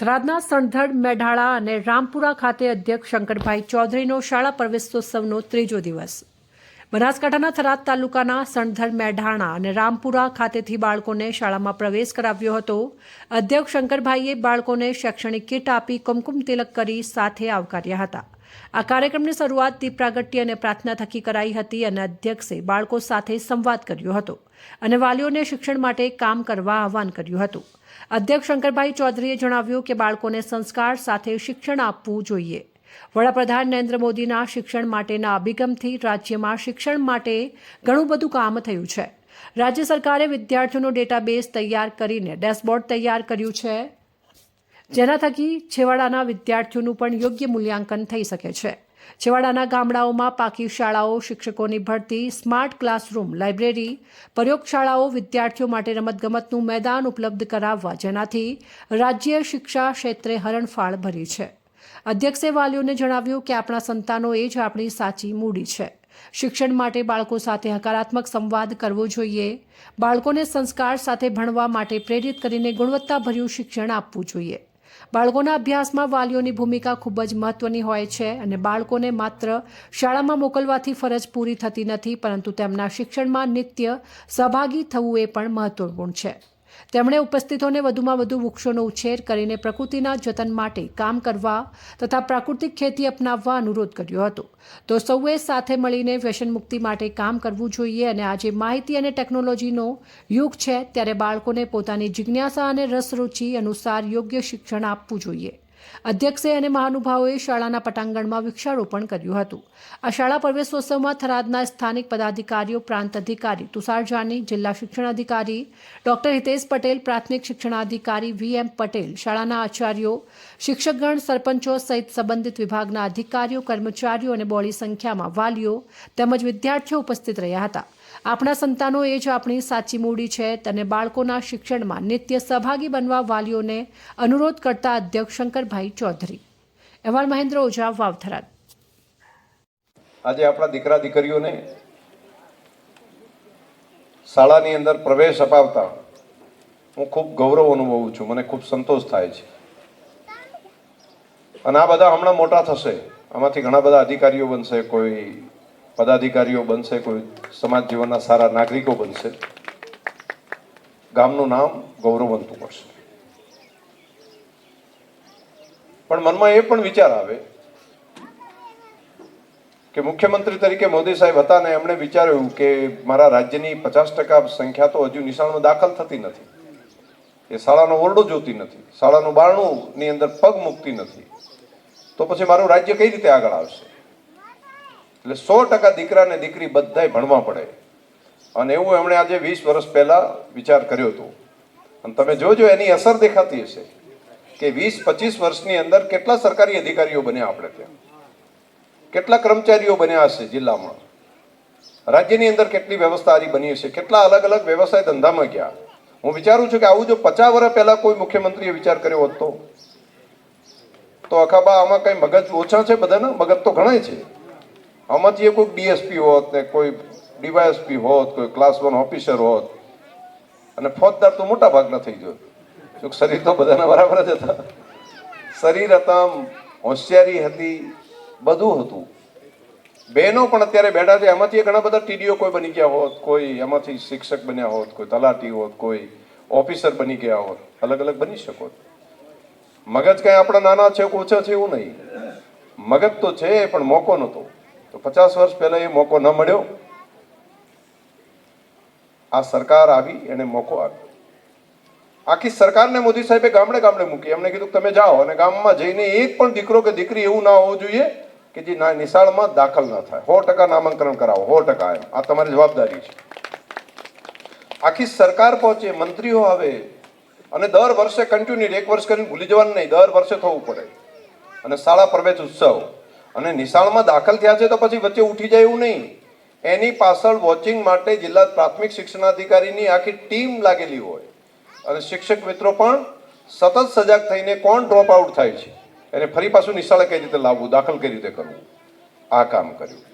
થરાદના સણધડ મેઢાળા અને રામપુરા ખાતે અધ્યક્ષ શંકરભાઈ ચૌધરીનો શાળા પ્રવેશોત્સવનો ત્રીજો દિવસ. બનાસકાંઠાના થરાદ તાલુકાના સણધડ મેઢાણા અને રામપુરા ખાતેથી બાળકોને શાળામાં પ્રવેશ કરાવ્યો હતો. અધ્યક્ષ શંકરભાઈએ બાળકોને શૈક્ષણિક કીટ આપી, કુમકુમ તિલક કરી સાથે આવકાર્યા હતા. આ કાર્યક્રમની શરૂઆત દીપ પ્રાગટ્ય અને પ્રાર્થના થકી કરાઈ હતી અને અધ્યક્ષે બાળકો સાથે સંવાદ કર્યો હતો અને વાલીઓને શિક્ષણ માટે કામ કરવા આહવાન કર્યું હતું. અધ્યક્ષ શંકરભાઈ ચૌધરીએ જણાવ્યું કે બાળકોને સંસ્કાર સાથે શિક્ષણ આપવું જોઈએ. વડાપ્રધાન નરેન્દ્ર મોદીના શિક્ષણ માટેના અભિગમથી રાજ્યમાં શિક્ષણ માટે ઘણું બધું કામ થયું છે. રાજ્ય સરકારે વિદ્યાર્થીઓનો ડેટાબેઝ તૈયાર કરીને ડેશબોર્ડ તૈયાર કર્યું છે. જેના થકી છેવાડાના વિદ્યાર્થીઓનું પણ યોગ્ય મૂલ્યાંકન થઈ શકે છે. છેવાડાના ગામડાઓમાં પાકી શાળાઓ, શિક્ષકોની ભરતી, સ્માર્ટ ક્લાસરૂમ, લાઇબ્રેરી, પ્રયોગશાળાઓ વિદ્યાર્થીઓ માટે રમતગમતનું મેદાન ઉપલબ્ધ કરાવવા જેનાથી રાજ્ય શિક્ષા ક્ષેત્રે હરણફાળ ભરી છે. અધ્યક્ષે વાલીઓને જણાવ્યું કે આપણા સંતાનો એ જ આપણી સાચી મૂડી છે. શિક્ષણ માટે બાળકો સાથે હકારાત્મક સંવાદ કરવો જોઈએ. બાળકોને સંસ્કાર સાથે ભણવા માટે પ્રેરિત કરીને ગુણવત્તાભર્યું શિક્ષણ આપવું જોઈએ. બાળકોના અભ્યાસમાં વાલીઓની ભૂમિકા ખૂબ જ મહત્વની હોય છે અને બાળકોને માત્ર શાળામાં મોકલવાથી ફરજ પૂરી થતી નથી, પરંતુ તેમના શિક્ષણમાં નિત્ય સહભાગી થવું એ પણ મહત્વપૂર્ણ છે. તેમણે ઉપસ્થિતોને વધુમાં વધુ વૃક્ષોનો ઉછેર કરીને પ્રકૃતિના જતન માટે કામ કરવા તથા પ્રાકૃતિક ખેતી અપનાવવા અનુરોધ કર્યો હતો. તો સૌએ સાથે મળીને વ્યસન મુક્તિ માટે કામ કરવું જોઈએ અને આજે માહિતી અને ટેકનોલોજીનો યુગ છે, ત્યારે બાળકોને પોતાની જિજ્ઞાસા અને રસરૂચિ અનુસાર યોગ્ય શિક્ષણ આપવું જોઈએ. અધ્યક્ષે અને મહાનુભાવોએ શાળાના પટાંગણમાં વૃક્ષારોપણ કર્યું હતું. આ શાળા પ્રવેશોત્સવમાં થરાદના સ્થાનિક પદાધિકારીઓ, પ્રાંત અધિકારી, તુષાર જાની જિલ્લા શિક્ષણાધિકારી, ડોક્ટર હિતેશ પટેલ, પ્રાથમિક શિક્ષણાધિકારી વી એમ પટેલ, શાળાના આચાર્યો, શિક્ષકગણ, સરપંચો સહિત સંબંધિત વિભાગના અધિકારીઓ, કર્મચારીઓ અને બોડી સંખ્યામાં વાલીઓ તેમજ વિદ્યાર્થીઓ ઉપસ્થિત રહ્યા હતા. આપણા સંતાનો એ જ આપણી સાચી મૂડી છે. અને બાળકોના શિક્ષણમાં નિત્ય સહભાગી બનવા વાલીઓને અનુરોધ કરતા અધ્યક્ષ શંકરભાઈ ચૌધરી. અહેવાલ મહેન્દ્ર ઓઝા વાવથરાદ આજે આપણા દીકરા દીકરીઓને શાળાની અંદર પ્રવેશ અપાવતા હું ખૂબ ગૌરવ અનુભવું છું. મને ખૂબ સંતોષ થાય છે. અને આ બધા હમણાં મોટા થશે. આમાંથી ઘણા બધા અધિકારીઓ બનશે, કોઈ પદાધિકારીઓ બનશે, કોઈ સમાજ જીવનના સારા નાગરિકો બનશે. ગામનું નામ ગૌરવવંતું કરશે. પણ મનમાં એ પણ વિચાર આવે કે મુખ્યમંત્રી તરીકે મોદી સાહેબ હતા ને એમણે વિચાર્યું કે મારા રાજ્યની પચાસ ટકા સંખ્યા તો હજુ નિશાળમાં દાખલ થતી નથી. એ શાળાનો ઓરડો જોતી નથી. શાળાનું બારણું ની અંદર પગ મૂકતી નથી. તો પછી મારું રાજ્ય કઈ રીતે આગળ આવશે? એટલે સો ટકા દીકરા ને દીકરી બધાય ભણવા પડે. અને એવું એમણે આજે વીસ વર્ષ પહેલા વિચાર કર્યો હતો. અને તમે જોજો એની અસર દેખાતી હશે. કે વીસ, પચીસ વર્ષની અંદર કેટલા સરકારી અધિકારીઓ બન્યા આપણે ત્યાં? કેટલા કર્મચારીઓ બન્યા હશે જિલ્લામાં? રાજ્યની અંદર કેટલી વ્યવસ્થા આરી બની હશે? કેટલા અલગ અલગ વ્યવસાય ધંધામાં ગયા? હું વિચારું છું કે આવું જો પચાસ વર્ષ પહેલા કોઈ મુખ્યમંત્રીએ વિચાર કર્યો હોત તો? અખાબા આમાં કઈ મગજ ઓછા છે બધાના? મગજ તો ઘણા છે. આમાંથી જે કોઈ ડીએસપી હોત ને કોઈ ડીવાયએસપી હોત, કોઈ ક્લાસ વન ઓફિસર હોત, અને ફોજદાર તો મોટા ભાગના થઈ ગયો જો શરીર તો બધાના બરાબર જ હતા. શરીર હતા હોશિયારી હતી, બધું હતું. બહેનો પણ અત્યારે બેઠા છે. એમાંથી ઘણા બધા ટીડીઓ કોઈ બની ગયા હોત, કોઈ એમાંથી શિક્ષક બન્યા હોત, કોઈ તલાટી હોત, કોઈ ઓફિસર બની ગયા હોત. અલગ અલગ બની શકો મગજ કઈ આપણા નાના છે ઓછા છે એવું નહીં. મગજ તો છે, પણ મોકો નહોતો. તો પચાસ વર્ષ પહેલા એ મોકો ન મળ્યો. આ સરકાર આવી, એને મોકો આપ્યો. આખી સરકારને મોદી સાહેબે ગામડે ગામડે મૂકી. એમને કીધું તમે જાઓ અને ગામમાં જઈને એક પણ દીકરો કે દીકરી એવું ના હોવું જોઈએ કે જે નિશાળમાં દાખલ ના થાય. સો ટકા નામાંકન કરાવો. સો ટકા એમ. આ તમારી જવાબદારી છે. આખી સરકાર પહોંચે, મંત્રીઓ આવે અને દર વર્ષે કન્ટિન્યુ એક વર્ષ કરીને ભૂલી જવાનું નહીં. દર વર્ષે થવું પડે. અને શાળા પ્રવેશ ઉત્સવ. અને નિશાળમાં દાખલ થયા છે તો પછી વચ્ચે ઉઠી જાય એવું નહીં. એની પાછળ વોચિંગ માટે જિલ્લા પ્રાથમિક શિક્ષણાધિકારીની આખી ટીમ લાગેલી હોય. અને શિક્ષક મિત્રો પણ સતત સજાગ થઈને કોણ ડ્રોપ આઉટ થાય છે? એને ફરી પાછું નિશાળે કઈ રીતે લાવવું, દાખલ કઈ રીતે કરવું? આ કામ કર્યું.